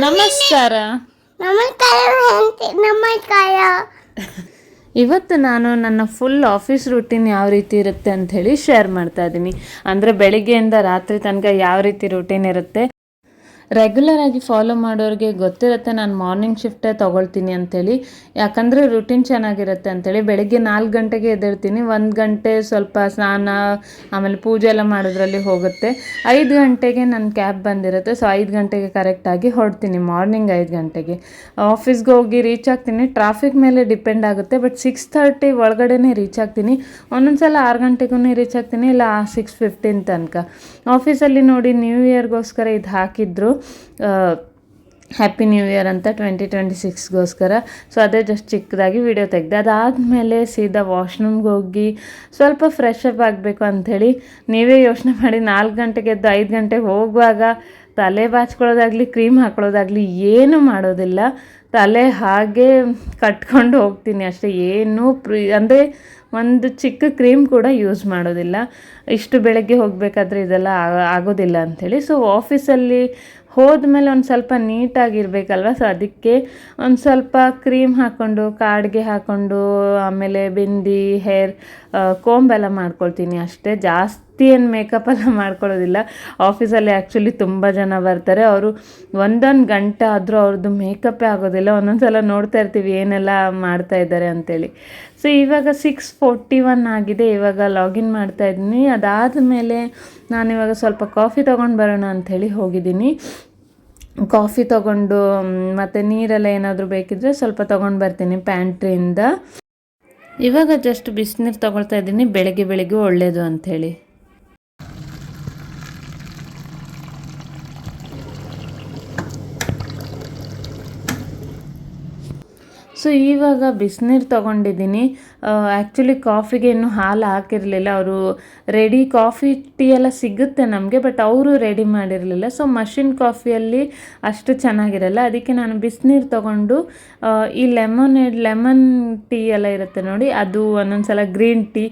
ನಮಸ್ಕಾರ. ನಮಸ್ಕಾರ. ಇವತ್ತು ನಾನು ನನ್ನ ಫುಲ್ ಆಫೀಸ್ ರೂಟೀನ್ ಯಾವ ರೀತಿ ಇರುತ್ತೆ ಅಂತ ಹೇಳಿ ಶೇರ್ ಮಾಡ್ತಾ ಇದ್ದೀನಿ. ಅಂದರೆ ಬೆಳಿಗ್ಗೆಯಿಂದ ರಾತ್ರಿ ತನಕ ಯಾವ ರೀತಿ ರೂಟೀನ್ ಇರುತ್ತೆ? ರೆಗ್ಯುಲರ್ ಆಗಿ ಫಾಲೋ ಮಾಡೋರಿಗೆ ಗೊತ್ತಿರುತ್ತೆ ನಾನು ಮಾರ್ನಿಂಗ್ ಶಿಫ್ಟೇ ತೊಗೊಳ್ತೀನಿ ಅಂಥೇಳಿ ಯಾಕಂದರೆ ರುಟೀನ್ ಚೆನ್ನಾಗಿರುತ್ತೆ ಅಂಥೇಳಿ ಬೆಳಗ್ಗೆ ನಾಲ್ಕು ಗಂಟೆಗೆ ಎದ್ದಿರ್ತೀನಿ ಒಂದು ಗಂಟೆ ಸ್ವಲ್ಪ ಸ್ನಾನ, ಆಮೇಲೆ ಪೂಜೆ ಎಲ್ಲ ಮಾಡೋದ್ರಲ್ಲಿ ಹೋಗುತ್ತೆ. ಐದು ಗಂಟೆಗೆ ನನ್ನ ಕ್ಯಾಬ್ ಬಂದಿರುತ್ತೆ. ಸೊ ಐದು ಗಂಟೆಗೆ ಕರೆಕ್ಟಾಗಿ ಹೊರಡ್ತೀನಿ. ಮಾರ್ನಿಂಗ್ ಐದು ಗಂಟೆಗೆ. ಆಫೀಸ್ಗೆ ಹೋಗಿ ರೀಚ್ ಆಗ್ತೀನಿ. ಟ್ರಾಫಿಕ್ ಮೇಲೆ ಡಿಪೆಂಡ್ ಆಗುತ್ತೆ. ಬಟ್ ಸಿಕ್ಸ್ ತರ್ಟಿ ಒಳಗಡೆನೇ ರೀಚ್ ಆಗ್ತೀನಿ. ಒಂದೊಂದು ಸಲ ಆರು ಗಂಟೆಗೂ ರೀಚ್ ಆಗ್ತೀನಿ. ಇಲ್ಲ ಸಿಕ್ಸ್ ಫಿಫ್ಟೀನ್ ತನಕ. ಆಫೀಸಲ್ಲಿ ನೋಡಿ ನ್ಯೂ ಇಯರ್ಗೋಸ್ಕರ ಇದು ಹಾಕಿದ್ರು. ಹ್ಯಾಪಿ ನ್ಯೂ ಇಯರ್ ಅಂತ ಟ್ವೆಂಟಿ ಟ್ವೆಂಟಿ ಸಿಕ್ಸ್ಗೋಸ್ಕರ ಸೊ ಅದೇ ಜಸ್ಟ್ ಚಿಕ್ಕದಾಗಿ ವಿಡಿಯೋ ತೆಗೆದೆ. ಅದಾದಮೇಲೆ ಸೀದಾ ವಾಶ್ರೂಮ್ಗೆ ಹೋಗಿ ಸ್ವಲ್ಪ ಫ್ರೆಶ್ ಅಪ್ ಆಗಬೇಕು ಅಂಥೇಳಿ ನೀವೇ ಯೋಚನೆ ಮಾಡಿ ನಾಲ್ಕು ಗಂಟೆಗೆ ಎದ್ದು ಐದು ಗಂಟೆಗೆ ಹೋಗುವಾಗ ತಲೆ ಬಾಚ್ಕೊಳ್ಳೋದಾಗಲಿ ಕ್ರೀಮ್ ಹಾಕೊಳ್ಳೋದಾಗಲಿ ಏನೂ ಮಾಡೋದಿಲ್ಲ. ತಲೆ ಹಾಗೆ ಕಟ್ಕೊಂಡು ಹೋಗ್ತೀನಿ ಅಷ್ಟೇ. ಏನೂ ಪ್ರಿ, ಅಂದರೆ ಒಂದು ಚಿಕ್ಕ ಕ್ರೀಮ್ ಕೂಡ ಯೂಸ್ ಮಾಡೋದಿಲ್ಲ. ಇಷ್ಟು ಬೆಳಗ್ಗೆ ಹೋಗಬೇಕಾದ್ರೆ ಇದೆಲ್ಲ ಆಗೋದಿಲ್ಲ ಅಂಥೇಳಿ. ಸೊ ಆಫೀಸಲ್ಲಿ ಹೋದ್ಮೇಲೆ ಒಂದು ಸ್ವಲ್ಪ ನೀಟಾಗಿರಬೇಕಲ್ವ? ಸೊ ಅದಕ್ಕೆ ಒಂದು ಸ್ವಲ್ಪ ಕ್ರೀಮ್ ಹಾಕ್ಕೊಂಡು ಕಾಡಿಗೆ ಹಾಕ್ಕೊಂಡು ಆಮೇಲೆ ಬಿಂದಿ ಹೇರ್ ಕೋಂಬೆಲ್ಲ ಮಾಡ್ಕೊಳ್ತೀನಿ ಅಷ್ಟೇ. ಜಾಸ್ತಿ ಏನು ಮೇಕಪ್ ಎಲ್ಲ ಮಾಡ್ಕೊಳ್ಳೋದಿಲ್ಲ. ಆಫೀಸಲ್ಲಿ ಆ್ಯಕ್ಚುಲಿ ತುಂಬ ಜನ ಬರ್ತಾರೆ. ಅವರು ಒಂದೊಂದು ಗಂಟೆ ಆದರೂ ಅವ್ರದ್ದು ಮೇಕಪ್ಪೇ ಆಗೋದಿಲ್ಲ. ಒಂದೊಂದು ಸಲ ನೋಡ್ತಾ ಇರ್ತೀವಿ ಏನೆಲ್ಲ ಮಾಡ್ತಾ ಇದ್ದಾರೆ ಅಂತೇಳಿ. ಸೊ ಇವಾಗ ಸಿಕ್ಸ್ ಫೋರ್ಟಿ ಒನ್ ಆಗಿದೆ. ಇವಾಗ ಲಾಗಿನ್ ಮಾಡ್ತಾ ಇದ್ದೀನಿ. ಅದಾದ ಮೇಲೆ ನಾನಿವಾಗ ಸ್ವಲ್ಪ ಕಾಫಿ ತೊಗೊಂಡು ಬರೋಣ ಅಂಥೇಳಿ ಹೋಗಿದ್ದೀನಿ. ಕಾಫಿ ತೊಗೊಂಡು ಮತ್ತು ನೀರೆಲ್ಲ ಏನಾದರೂ ಬೇಕಿದ್ದರೆ ಸ್ವಲ್ಪ ತೊಗೊಂಡು ಬರ್ತೀನಿ ಪ್ಯಾಂಟ್ರಿಯಿಂದ ಇವಾಗ ಜಸ್ಟ್ ಬಿಸಿನೀರು ತೊಗೊಳ್ತಾ ಇದ್ದೀನಿ. ಬೆಳಗ್ಗೆ ಬೆಳಗ್ಗೆ ಒಳ್ಳೆಯದು ಅಂಥೇಳಿ ಸೊ ಇವಾಗ ಬಿಸಿನೀರು ತೊಗೊಂಡಿದ್ದೀನಿ. ಆ್ಯಕ್ಚುಲಿ ಕಾಫಿಗೆ ಇನ್ನೂ ಹಾಲು ಹಾಕಿರಲಿಲ್ಲ. ಅವರು ರೆಡಿ ಕಾಫಿ ಟೀ ಎಲ್ಲ ಸಿಗುತ್ತೆ ನಮಗೆ ಬಟ್ ಅವರು ರೆಡಿ ಮಾಡಿರಲಿಲ್ಲ. ಸೊ ಮಷಿನ್ ಕಾಫಿಯಲ್ಲಿ ಅಷ್ಟು ಚೆನ್ನಾಗಿರಲ್ಲ. ಅದಕ್ಕೆ ನಾನು ಬಿಸಿನೀರು ತೊಗೊಂಡು ಈ ಈ ಎಡ್ ಲೆಮನ್ ಟೀ ಎಲ್ಲ ಇರುತ್ತೆ ನೋಡಿ, ಅದು ಒಂದೊಂದು ಸಲ ಗ್ರೀನ್ ಟೀ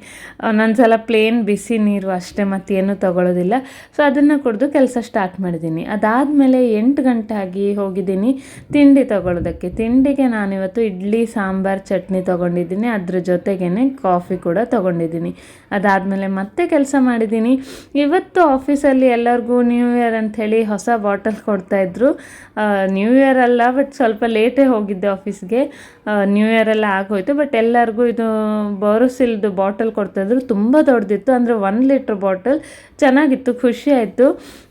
ಒಂದೊಂದು ಸಲ ಪ್ಲೇನ್ ಬಿಸಿ ನೀರು ಅಷ್ಟೇ, ಮತ್ತೇನು ತೊಗೊಳೋದಿಲ್ಲ. ಸೊ ಅದನ್ನು ಕುಡಿದು ಕೆಲಸ ಸ್ಟಾರ್ಟ್ ಮಾಡಿದ್ದೀನಿ. ಅದಾದಮೇಲೆ ಎಂಟು ಗಂಟೆ ಆಗಿ ಹೋಗಿದ್ದೀನಿ ತಿಂಡಿ ತೊಗೊಳೋದಕ್ಕೆ. ತಿಂಡಿಗೆ ನಾನಿವತ್ತು ಇಡ್ಲಿ ಸಾಂಬಾರ್, ಚಟ್ನಿ ತೊಗೊಂಡಿದ್ದೀನಿ. ಅದ್ರ ಜೊತೆಗೇನೆ ಕಾಫಿ ಕೂಡ ತೊಗೊಂಡಿದ್ದೀನಿ. ಅದಾದಮೇಲೆ ಮತ್ತೆ ಕೆಲಸ ಮಾಡಿದ್ದೀನಿ. ಇವತ್ತು ಆಫೀಸಲ್ಲಿ ಎಲ್ಲರಿಗೂ ನ್ಯೂ ಇಯರ್ ಅಂಥೇಳಿ ಹೊಸ ಬಾಟಲ್ ಕೊಡ್ತಾಯಿದ್ರು ನ್ಯೂ ಇಯರ್ ಅಲ್ಲ ಬಟ್ ಸ್ವಲ್ಪ ಲೇಟೇ ಹೋಗಿದ್ದೆ ಆಫೀಸ್ಗೆ ನ್ಯೂ ಇಯರ್ ಎಲ್ಲ ಆಗೋಯ್ತು ಬಟ್ ಎಲ್ಲರಿಗೂ ಇದು ಬೋರೋಸಿಲ್ದು ಬಾಟಲ್ ಕೊಡ್ತಾಯಿದ್ರು ತುಂಬ ದೊಡ್ಡದಿತ್ತು ಅಂದರೆ ಒನ್ ಲೀಟ್ರ್ ಬಾಟಲ್ ಚೆನ್ನಾಗಿತ್ತು, ಖುಷಿ ಆಯಿತು.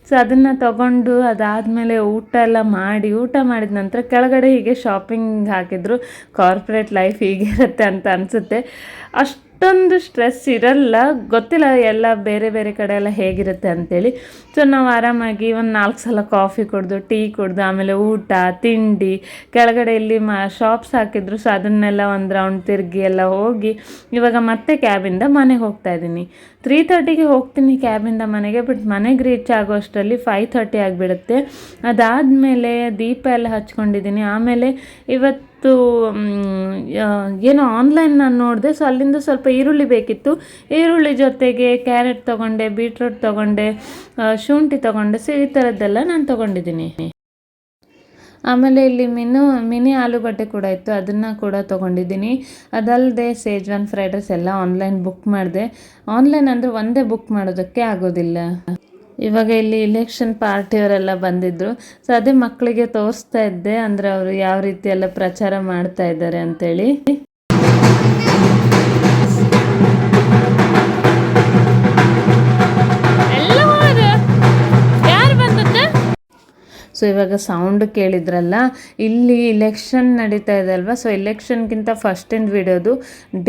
ಸೊ ಅದನ್ನು ತಗೊಂಡು ಅದಾದಮೇಲೆ ಊಟ ಎಲ್ಲ ಮಾಡಿ, ಊಟ ಮಾಡಿದ ನಂತರ ಕೆಳಗಡೆ ಹೀಗೆ ಶಾಪಿಂಗ್ ಹಾಕಿದ್ರು. ಕಾರ್ಪೊರೇಟ್ ಲೈಫ್ ಹೀಗಿರುತ್ತೆ ಅಂತ ಅನಿಸುತ್ತೆ. ಅಷ್ಟೊಂದು ಸ್ಟ್ರೆಸ್ ಇರಲ್ಲ. ಗೊತ್ತಿಲ್ಲ ಎಲ್ಲ ಬೇರೆ ಬೇರೆ ಕಡೆ ಎಲ್ಲ ಹೇಗಿರುತ್ತೆ ಅಂತೇಳಿ. ಸೊ ನಾವು ಆರಾಮಾಗಿ ಒಂದು ನಾಲ್ಕು ಸಲ ಕಾಫಿ ಕುಡ್ದು ಟೀ ಕುಡ್ದು, ಆಮೇಲೆ ಊಟ, ತಿಂಡಿ, ಕೆಳಗಡೆ ಇಲ್ಲಿ ಮಾ ಶಾಪ್ಸ್ ಹಾಕಿದ್ರು ಸೊ ಅದನ್ನೆಲ್ಲ ಒಂದು ರೌಂಡ್ ತಿರುಗಿ ಎಲ್ಲ ಹೋಗಿ ಇವಾಗ ಮತ್ತೆ ಕ್ಯಾಬಿಂದ ಮನೆಗೆ ಹೋಗ್ತಾ ಇದ್ದೀನಿ. ತ್ರೀ ತರ್ಟಿಗೆ ಹೋಗ್ತೀನಿ ಕ್ಯಾಬಿಂದ ಮನೆಗೆ ಬಟ್ ಮನೆಗೆ ರೀಚ್ ಆಗೋ ಅಷ್ಟರಲ್ಲಿ ಫೈವ್ ತರ್ಟಿ ಆಗಿಬಿಡುತ್ತೆ. ಅದಾದಮೇಲೆ ದೀಪ ಎಲ್ಲ ಹಚ್ಕೊಂಡಿದ್ದೀನಿ. ಆಮೇಲೆ ಇವತ್ತು ಯಾ- ಏನೋ ಆನ್ಲೈನ್ ನಾನು ನೋಡಿದೆ ಸೊ ಅಲ್ಲಿಂದ ಸ್ವಲ್ಪ ಈರುಳ್ಳಿ ಬೇಕಿತ್ತು. ಈರುಳ್ಳಿ ಜೊತೆಗೆ ಕ್ಯಾರೆಟ್ ತೊಗೊಂಡೆ ಬೀಟ್ರೂಟ್ ತೊಗೊಂಡೆ ಶುಂಠಿ ತೊಗೊಂಡೆ ಸೊ ಈ ಥರದ್ದೆಲ್ಲ ನಾನು ತೊಗೊಂಡಿದ್ದೀನಿ. ಆಮೇಲೆ ಇಲ್ಲಿ ಮಿನು, ಮಿನಿ ಆಲೂಗಡ್ಡೆ ಕೂಡ ಇತ್ತು, ಅದನ್ನು ಕೂಡ ತೊಗೊಂಡಿದ್ದೀನಿ. ಅದಲ್ಲದೆ ಸೇಜ್ವಾನ್ ಫ್ರೈಡ್ ರೈಸ್ ಎಲ್ಲ ಆನ್ಲೈನ್ ಬುಕ್ ಮಾಡಿದೆ. ಆನ್ಲೈನ್ ಅಂದರೆ ಒಂದೇ ಬುಕ್ ಮಾಡೋದಕ್ಕೆ ಆಗೋದಿಲ್ಲ. ಇವಾಗ ಇಲ್ಲಿ ಇಲೆಕ್ಷನ್ ಪಾರ್ಟಿಯವರೆಲ್ಲ ಬಂದಿದ್ದರು ಸೊ ಅದೇ ಮಕ್ಕಳಿಗೆ ತೋರಿಸ್ತಾ ಇದ್ದೆ. ಅಂದರೆ ಅವರು ಯಾವ ರೀತಿ ಎಲ್ಲ ಪ್ರಚಾರ ಮಾಡ್ತಾ ಇದ್ದಾರೆ ಅಂತೇಳಿ. ಸೊ ಇವಾಗ ಸೌಂಡ್ ಕೇಳಿದ್ರಲ್ಲ, ಇಲ್ಲಿ ಇಲೆಕ್ಷನ್ ನಡೀತಾ ಇದೆ ಅಲ್ವಾ? ಸೊ ಇಲೆಕ್ಷನ್ಗಿಂತ ಫಸ್ಟಿಂದ ವಿಡಿಯೋದು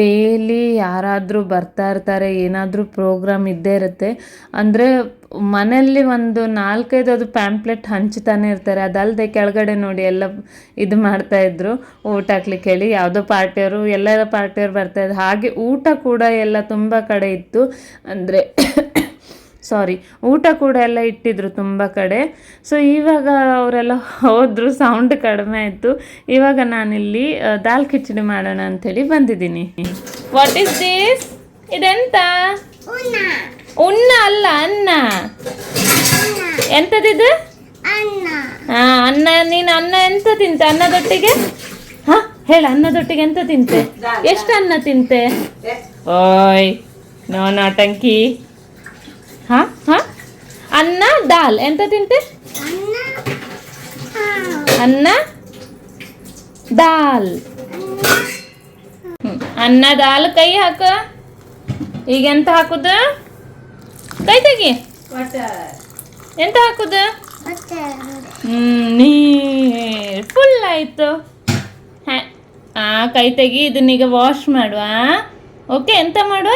ಡೈಲಿ ಯಾರಾದರೂ ಬರ್ತಾ ಇರ್ತಾರೆ, ಏನಾದರೂ ಪ್ರೋಗ್ರಾಮ್ ಇದ್ದೇ ಇರುತ್ತೆ. ಅಂದರೆ ಮನೆಯಲ್ಲಿ ಒಂದು ನಾಲ್ಕೈದು ಅದು ಪ್ಯಾಂಪ್ಲೆಟ್ ಹಂಚ್ತಾನೆ ಇರ್ತಾರೆ. ಅದಲ್ಲದೆ ಕೆಳಗಡೆ ನೋಡಿ ಎಲ್ಲ ಇದು ಮಾಡ್ತಾ ಇದ್ರು. ಊಟ ಹಾಕ್ಲಿಕ್ಕೆ ಹೇಳಿ ಯಾವುದೋ ಪಾರ್ಟಿಯವರು ಎಲ್ಲರ ಪಾರ್ಟಿಯವರು ಬರ್ತಾ ಇದ್ರು. ಹಾಗೆ ಊಟ ಕೂಡ ಎಲ್ಲ ತುಂಬ ಕಡೆ ಇತ್ತು. ಅಂದರೆ ಸಾರಿ ಊಟ ಕೂಡ ಎಲ್ಲ ಇಟ್ಟಿದ್ರು ತುಂಬ ಕಡೆ. ಸೊ ಇವಾಗ ಅವರೆಲ್ಲ ಹೋದರು ಸೌಂಡ್ ಕಡಿಮೆ ಆಯಿತು. ಇವಾಗ ನಾನಿಲ್ಲಿ ದಾಲ್ ಕಿಚಡಿ ಮಾಡೋಣ ಅಂಥೇಳಿ ಬಂದಿದ್ದೀನಿ. ವಾಟ್ ಇಸ್ ದಿಸ್ ಇದೆಂತ? ಉನ್ನ ಉಣ್ಣ ಅಲ್ಲ ಅನ್ನ. ಎಂಥದಿದು ಹಾ ಅನ್ನ ನೀನು ಅನ್ನ ಎಂತ ತಿಂತೆ? ಅನ್ನದೊಟ್ಟಿಗೆ? ಹಾ ಹೇಳ ಅನ್ನದೊಟ್ಟಿಗೆ ಎಂತ ತಿಂತೆ? ಎಷ್ಟು ಅನ್ನ ತಿಂತೆ? ಓಯ್ ನೋ ನಾಟಂಕಿ ಹಾ ಹಾ? ಅನ್ನ ದಾಲ್. ಎಂತ ತಿಂತೆ? ಅನ್ನ. ದಾಲ್. ಅನ್ನ ದಾಲ್ ಕೈ ಹಾಕ. ಈಗ ಎಂತ ಹಾಕುದು? ಕೈ ತೆಗಿ ಎಂತ ಹಾಕುದು? ನೀರ್ ಫುಲ್ ಆಯ್ತು. ಆ ಕೈ ತೆಗಿ ಇದನ್ನೀಗ ವಾಶ್ ಮಾಡುವ ಓಕೆ ಎಂತ ಮಾಡುವ?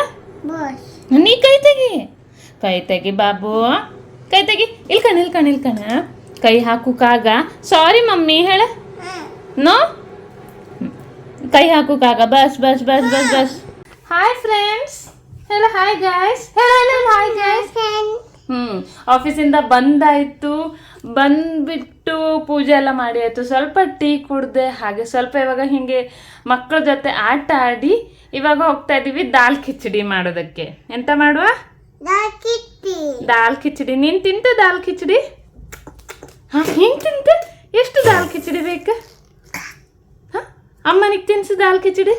ನೀ ಕೈ ತೆಗಿ ಕೈ ತೆಗಿ ಬಾಬು. ಕೈ ತೆಗಿ ಇಲ್ಕಣ ಇಲ್ಕಣ ಇಲ್ಕಣ. ಕೈ ಹಾಕುಕಾಗ ಸಾರಿ ಮಮ್ಮಿ ಹೇಳ. ನೋ ಕೈ ಹಾಕುಕಾಗ ಬಸ್ bus bus bus bus. Hi friends hi guys hi guys hmm ಆಫೀಸಿಂದ ಬಂದಾಯ್ತು. ಬಂದ್ಬಿಟ್ಟು ಪೂಜೆ ಎಲ್ಲ ಮಾಡಿ ಆಯ್ತು ಸ್ವಲ್ಪ ಟೀ ಕುಡ್ದೆ ಹಾಗೆ ಸ್ವಲ್ಪ ಇವಾಗ ಹಿಂಗೆ ಮಕ್ಕಳ ಜೊತೆ ಆಟ ಆಡಿ ಇವಾಗ ಹೋಗ್ತಾ ಇದೀವಿ ದಾಲ್ ಕಿಚಡಿ ಮಾಡೋದಕ್ಕೆ. ಎಂತ ಮಾಡುವ? ದಾಲ್ ಕಿಚಡಿ. ನೀನ್ ತಿಂತ ದಾಲ್ ಕಿಚಡಿ? ಹಾ ಹಿಂಗ್ ತಿಂತ ಎಷ್ಟು ದಾಲ್ ಕಿಚಡಿ ಬೇಕ? ಹಾ? ಅಮ್ಮನಿಗೆ ತಿನ್ಸು ದಾಲ್ ಕಿಚಡಿ?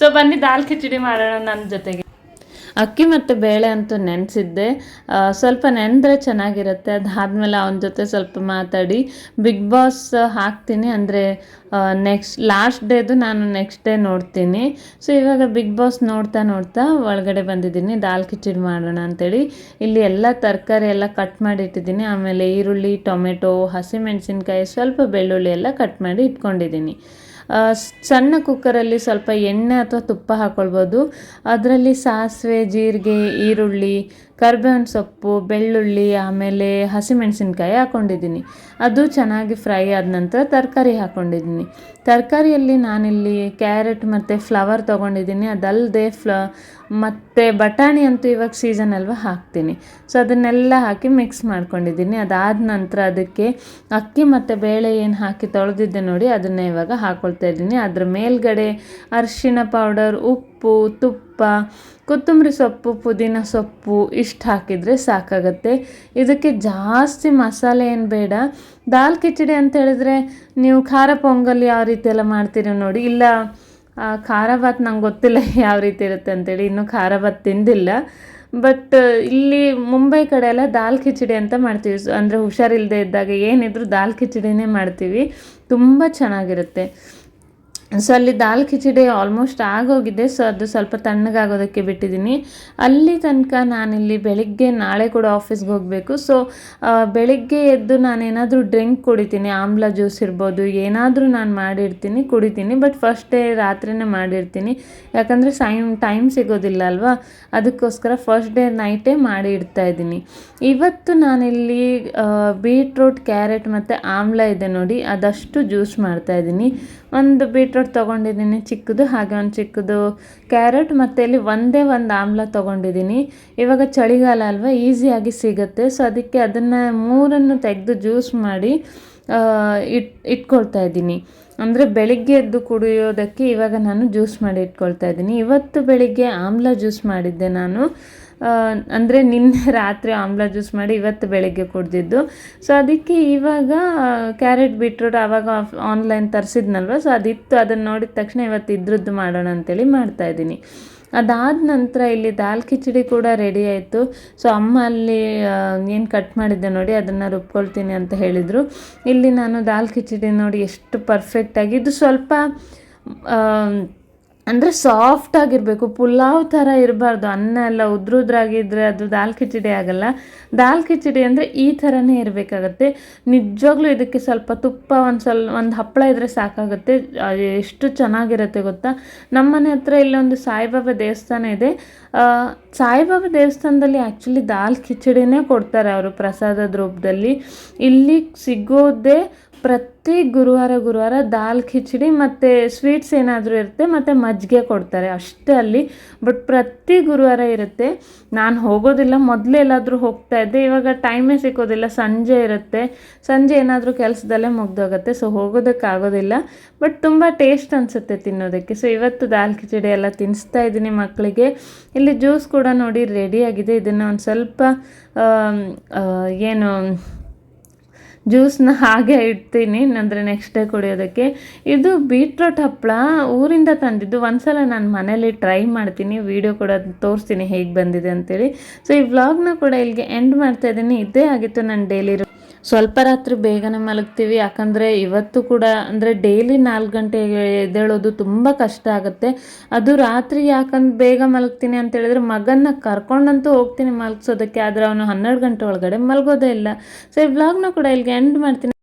ಸೊ ಬನ್ನಿ, ದಾಲ್ ಕಿಚಡಿ ಮಾಡೋಣ ನನ್ನ ಜೊತೆಗೆ. ಅಕ್ಕಿ ಮತ್ತು ಬೇಳೆ ಅಂತೂ ನೆನೆಸಿದ್ದೆ. ಸ್ವಲ್ಪ ನೆನೆದ್ರೆ ಚೆನ್ನಾಗಿರುತ್ತೆ. ಅದಾದಮೇಲೆ ಅವನ ಜೊತೆ ಸ್ವಲ್ಪ ಮಾತಾಡಿ. ಬಿಗ್ ಬಾಸ್ ಹಾಕ್ತೀನಿ. ಅಂದರೆ ನೆಕ್ಸ್ಟ್ ಲಾಸ್ಟ್ ಡೇದು ನಾನು ನೆಕ್ಸ್ಟ್ ಡೇ ನೋಡ್ತೀನಿ. ಸೊ ಇವಾಗ ಬಿಗ್ ಬಾಸ್ ನೋಡ್ತಾ ನೋಡ್ತಾ ಒಳಗಡೆ ಬಂದಿದ್ದೀನಿ. ದಾಲ್ ಕಿಚಡಿ ಮಾಡೋಣ ಅಂತೇಳಿ. ಇಲ್ಲಿ ಎಲ್ಲ ತರಕಾರಿ ಎಲ್ಲ ಕಟ್ ಮಾಡಿ ಇಟ್ಟಿದ್ದೀನಿ ಆಮೇಲೆ ಈರುಳ್ಳಿ, ಟೊಮೆಟೊ, ಹಸಿಮೆಣಸಿನ್ಕಾಯಿ, ಸ್ವಲ್ಪ ಬೆಳ್ಳುಳ್ಳಿ ಎಲ್ಲ ಕಟ್ ಮಾಡಿ ಇಟ್ಕೊಂಡಿದ್ದೀನಿ. ಸಣ್ಣ ಕುಕ್ಕರಲ್ಲಿ ಸ್ವಲ್ಪ ಎಣ್ಣೆ ಅಥವಾ ತುಪ್ಪ ಹಾಕ್ಕೊಳ್ಬೋದು ಅದರಲ್ಲಿ ಸಾಸಿವೆ ಜೀರಿಗೆ ಈರುಳ್ಳಿ ಕರ್ಬೇವಿನ ಸೊಪ್ಪು, ಬೆಳ್ಳುಳ್ಳಿ, ಆಮೇಲೆ ಹಸಿಮೆಣಸಿನ್ಕಾಯಿ ಹಾಕ್ಕೊಂಡಿದ್ದೀನಿ ಅದು ಚೆನ್ನಾಗಿ ಫ್ರೈ ಆದ ನಂತರ ತರಕಾರಿ ಹಾಕ್ಕೊಂಡಿದ್ದೀನಿ ತರಕಾರಿಯಲ್ಲಿ ನಾನಿಲ್ಲಿ ಕ್ಯಾರೆಟ್ ಮತ್ತು ಫ್ಲವರ್ ತೊಗೊಂಡಿದ್ದೀನಿ. ಅದಲ್ಲದೆ ಫ್ಲ, ಮತ್ತು ಬಟಾಣಿ ಅಂತೂ ಇವಾಗ ಸೀಸನ್ ಅಲ್ವಾ ಹಾಕ್ತೀನಿ. ಸೊ ಅದನ್ನೆಲ್ಲ ಹಾಕಿ ಮಿಕ್ಸ್ ಮಾಡ್ಕೊಂಡಿದ್ದೀನಿ. ಅದಾದ ನಂತರ ಅದಕ್ಕೆ ಅಕ್ಕಿ ಮತ್ತು ಬೇಳೆ ಏನು ಹಾಕಿ ತೊಳೆದಿದ್ದೆ ನೋಡಿ, ಅದನ್ನೇ ಇವಾಗ ಹಾಕ್ಕೊಳ್ತಾ ಇದ್ದೀನಿ. ಅದರ ಮೇಲ್ಗಡೆ ಅರಿಶಿಣ ಪೌಡರ್ ಉಪ್ಪು, ತುಪ್ಪ ಕೊತ್ತಂಬರಿ ಸೊಪ್ಪು, ಪುದೀನ ಸೊಪ್ಪು ಇಷ್ಟು ಹಾಕಿದರೆ ಸಾಕಾಗತ್ತೆ. ಇದಕ್ಕೆ ಜಾಸ್ತಿ ಮಸಾಲೆ ಏನು ಬೇಡ. ದಾಲ್ ಕಿಚಡಿ ಅಂತ ಹೇಳಿದ್ರೆ ನೀವು ಖಾರ ಪೊಂಗಲ್ ಯಾವ ರೀತಿ ಎಲ್ಲ ಮಾಡ್ತೀರಿ ನೋಡಿ. ಇಲ್ಲ ಖಾರ ಭಾತ್ ನಂಗೆ ಗೊತ್ತಿಲ್ಲ ಯಾವ ರೀತಿ ಇರುತ್ತೆ ಅಂತೇಳಿ. ಇನ್ನೂ ಖಾರ ಭಾತ್ ತಿಂದಿಲ್ಲ. ಬಟ್, ಇಲ್ಲಿ ಮುಂಬೈ ಕಡೆ ಎಲ್ಲ ದಾಲ್ ಕಿಚಡಿ ಅಂತ ಮಾಡ್ತೀವಿ. ಅಂದರೆ ಹುಷಾರಿಲ್ಲದೆ ಇದ್ದಾಗ ಏನಿದ್ರು ದಾಲ್ ಕಿಚಡಿನೇ ಮಾಡ್ತೀವಿ. ತುಂಬ ಚೆನ್ನಾಗಿರುತ್ತೆ. ಸೊ ಅಲ್ಲಿ ದಾಲ್ ಕಿಚಡಿ ಆಲ್ಮೋಸ್ಟ್ ಆಗೋಗಿದೆ. ಸೊ ಅದು ಸ್ವಲ್ಪ ತಣ್ಣಗಾಗೋದಕ್ಕೆ ಬಿಟ್ಟಿದ್ದೀನಿ. ಅಲ್ಲಿ ತನಕ ನಾನಿಲ್ಲಿ ಬೆಳಿಗ್ಗೆ ನಾಳೆ ಕೂಡ ಆಫೀಸ್ಗೆ ಹೋಗಬೇಕು. ಸೊ ಬೆಳಿಗ್ಗೆ ಎದ್ದು ನಾನೇನಾದರೂ ಡ್ರಿಂಕ್ ಕುಡಿತೀನಿ. ಆಮ್ಲ ಜ್ಯೂಸ್ ಇರ್ಬೋದು. ಏನಾದರೂ ನಾನು ಮಾಡಿರ್ತೀನಿ, ಕುಡಿತೀನಿ. ಬಟ್ ಫಸ್ಟ್ ಡೇ ರಾತ್ರಿನೇ ಮಾಡಿರ್ತೀನಿ. ಯಾಕಂದರೆ ಸೈಮ್ ಟೈಮ್ ಸಿಗೋದಿಲ್ಲ ಅಲ್ವಾ? ಅದಕ್ಕೋಸ್ಕರ ಫಸ್ಟ್ ಡೇ ನೈಟೇ ಮಾಡಿ ಇಡ್ತಾ ಇದ್ದೀನಿ. ಇವತ್ತು ನಾನಿಲ್ಲಿ ಬೀಟ್ರೂಟ್ ಕ್ಯಾರೆಟ್ ಮತ್ತು ಆಮ್ಲ ಇದೆ ನೋಡಿ. ಅದಷ್ಟು ಜ್ಯೂಸ್ ಮಾಡ್ತಾ ಇದ್ದೀನಿ. ಒಂದು ಬೀಟ್ರೂಟ್ ತೊಗೊಂಡಿದ್ದೀನಿ, ಚಿಕ್ಕದು ಹಾಗೆ ಒಂದು ಚಿಕ್ಕದು ಕ್ಯಾರೆಟ್ ಮತ್ತು ಇಲ್ಲಿ ಒಂದೇ ಒಂದು ಆಮ್ಲ ತೊಗೊಂಡಿದ್ದೀನಿ. ಇವಾಗ ಚಳಿಗಾಲ ಅಲ್ವಾ ಈಸಿಯಾಗಿ ಸಿಗುತ್ತೆ. ಸೊ ಅದಕ್ಕೆ ಅದನ್ನು ಮೂರನ್ನು ತೆಗೆದು ಜ್ಯೂಸ್ ಮಾಡಿ ಇಟ್, ಇಟ್ಕೊಳ್ತಾ ಇದ್ದೀನಿ. ಅಂದರೆ ಬೆಳಿಗ್ಗೆ ಎದ್ದು ಕುಡಿಯೋದಕ್ಕೆ ಇವಾಗ ನಾನು ಜ್ಯೂಸ್ ಮಾಡಿ ಇಟ್ಕೊಳ್ತಾ ಇದ್ದೀನಿ. ಇವತ್ತು ಬೆಳಿಗ್ಗೆ ಆಮ್ಲ ಜ್ಯೂಸ್ ಮಾಡಿದ್ದೆ ನಾನು. ಅಂದರೆ ನಿನ್ನೆ ರಾತ್ರಿ ಆಮ್ಲ ಜ್ಯೂಸ್ ಮಾಡಿ ಇವತ್ತು ಬೆಳಗ್ಗೆ ಕುಡ್ದಿದ್ದು. ಸೊ ಅದಕ್ಕೆ ಇವಾಗ ಕ್ಯಾರೆಟ್ ಬೀಟ್ರೂಟ್ ಆವಾಗ ಆನ್ಲೈನ್ ತರಿಸಿದ್ನಲ್ವ? ಸೊ ಅದಿತ್ತು. ಅದನ್ನು ನೋಡಿದ ತಕ್ಷಣ ಇವತ್ತು ಇದ್ರದ್ದು ಮಾಡೋಣ ಅಂತೇಳಿ ಮಾಡ್ತಾಯಿದ್ದೀನಿ ಅದಾದ ನಂತರ ಇಲ್ಲಿ ದಾಲ್ ಕಿಚಡಿ ಕೂಡ ರೆಡಿ ಆಯಿತು. ಸೊ ಅಮ್ಮ ಅಲ್ಲಿ ಏನು ಕಟ್ ಮಾಡಿದ್ದೆ ನೋಡಿ, ಅದನ್ನು ರುಬ್ಕೊಳ್ತೀನಿ ಅಂತ ಹೇಳಿದರು. ಇಲ್ಲಿ ನಾನು ದಾಲ್ ಕಿಚಡಿ ನೋಡಿ ಎಷ್ಟು ಪರ್ಫೆಕ್ಟಾಗಿ ಇದು ಸ್ವಲ್ಪ ಅಂದರೆ ಸಾಫ್ಟ್ ಆಗಿರಬೇಕು, ಪುಲಾವ್ ಥರ ಇರಬಾರ್ದು. ಅನ್ನ ಎಲ್ಲ ಉದ್ರುದ್ರಾಗಿದ್ದರೆ ಅದು ದಾಲ್ ಕಿಚಡಿ ಆಗಲ್ಲ. ದಾಲ್ ಕಿಚಡಿ ಅಂದರೆ ಈ ಥರನೇ ಇರಬೇಕಾಗತ್ತೆ. ನಿಜವಾಗ್ಲೂ ಇದಕ್ಕೆ ಸ್ವಲ್ಪ ತುಪ್ಪ ಒಂದು ಸ್ವಲ್ಪ ಒಂದು ಹಪ್ಪಳ ಇದ್ದರೆ ಸಾಕಾಗುತ್ತೆ. ಎಷ್ಟು ಚೆನ್ನಾಗಿರುತ್ತೆ ಗೊತ್ತಾ? ನಮ್ಮನೆ ಹತ್ರ ಇಲ್ಲೊಂದು ಸಾಯಿಬಾಬಾ ದೇವಸ್ಥಾನ ಇದೆ. ಸಾಯಿಬಾಬಾ ದೇವಸ್ಥಾನದಲ್ಲಿ ಆ್ಯಕ್ಚುಲಿ ದಾಲ್ ಕಿಚಡಿನೇ ಕೊಡ್ತಾರೆ ಅವರು ಪ್ರಸಾದದ ರೂಪದಲ್ಲಿ ಇಲ್ಲಿ ಸಿಗೋದೇ ಪ್ರತಿ ಗುರುವಾರ ಗುರುವಾರ ದಾಲ್ ಖಿಚಡಿ ಮತ್ತು ಸ್ವೀಟ್ಸ್ ಏನಾದರೂ ಇರುತ್ತೆ, ಮತ್ತು ಮಜ್ಜಿಗೆ ಕೊಡ್ತಾರೆ. ಅಷ್ಟೇ ಅಲ್ಲಿ ಬಟ್ ಪ್ರತಿ ಗುರುವಾರ ಇರುತ್ತೆ. ನಾನು ಹೋಗೋದಿಲ್ಲ, ಮೊದಲು ಎಲ್ಲಾದರೂ ಹೋಗ್ತಾ ಇದ್ದೆ. ಇವಾಗ ಟೈಮೇ ಸಿಕ್ಕೋದಿಲ್ಲ ಸಂಜೆ ಇರುತ್ತೆ. ಸಂಜೆ ಏನಾದರೂ ಕೆಲಸದಲ್ಲೇ ಮುಗ್ದೋಗುತ್ತೆ ಸೊ ಹೋಗೋದಕ್ಕಾಗೋದಿಲ್ಲ. ಬಟ್ ತುಂಬ ಟೇಸ್ಟ್ ಅನಿಸುತ್ತೆ ತಿನ್ನೋದಕ್ಕೆ. ಸೊ ಇವತ್ತು ದಾಲ್ ಖಿಚಡಿ ಎಲ್ಲ ತಿನ್ನಿಸ್ತಾ ಇದ್ದೀನಿ ಮಕ್ಕಳಿಗೆ ಇಲ್ಲಿ ಜ್ಯೂಸ್ ಕೂಡ ನೋಡಿ ರೆಡಿಯಾಗಿದೆ ಇದನ್ನು ಒಂದು ಸ್ವಲ್ಪ ಏನು ಜ್ಯೂಸ್ನ ಹಾಗೆ ಇಡ್ತೀನಿ. ಅಂದರೆ ನೆಕ್ಸ್ಟ್ ಡೇ ಕುಡಿಯೋದಕ್ಕೆ. ಇದು ಬೀಟ್ರೋಟ್ ಹಪ್ಪಳ ಊರಿಂದ ತಂದಿದ್ದು. ಒಂದ್ಸಲ ನಾನು ಮನೇಲಿ ಟ್ರೈ ಮಾಡ್ತೀನಿ. ವಿಡಿಯೋ ಕೂಡ ತೋರಿಸ್ತೀನಿ ಹೇಗೆ ಬಂದಿದೆ ಅಂತೇಳಿ. ಸೊ ಈ ವ್ಲಾಗ್ನ ಕೂಡ ಇಲ್ಲಿಗೆ ಎಂಡ್ ಮಾಡ್ತಾ ಇದ್ದೀನಿ. ಇದೇ ಆಗಿತ್ತು ನನ್ನ ಡೈಲಿ ಸ್ವಲ್ಪ ರಾತ್ರಿ ಬೇಗನೆ ಮಲಗ್ತೀವಿ. ಯಾಕಂದರೆ ಇವತ್ತು ಕೂಡ ಅಂದರೆ ಡೈಲಿ ನಾಲ್ಕು ಗಂಟೆಗೆ ಎದ್ದೇಳೋದು ತುಂಬ ಕಷ್ಟ ಆಗುತ್ತೆ. ಅದು ರಾತ್ರಿ ಯಾಕಂದ್ರೆ ಬೇಗ ಮಲಗ್ತೀನಿ ಅಂತ ಹೇಳಿದ್ರೆ ಮಗನ್ನ ಕರ್ಕೊಂಡಂತೂ ಹೋಗ್ತೀನಿ ಮಲಗಿಸೋದಕ್ಕೆ. ಆದರೆ ಅವನು ಹನ್ನೆರಡು ಗಂಟೆ ಒಳಗಡೆ ಮಲಗೋದೇ ಇಲ್ಲ. ಸೊ ಈ ವ್ಲಾಗ್ನ ಕೂಡ ಇಲ್ಲಿಗೆ ಎಂಡ್ ಮಾಡ್ತೀನಿ.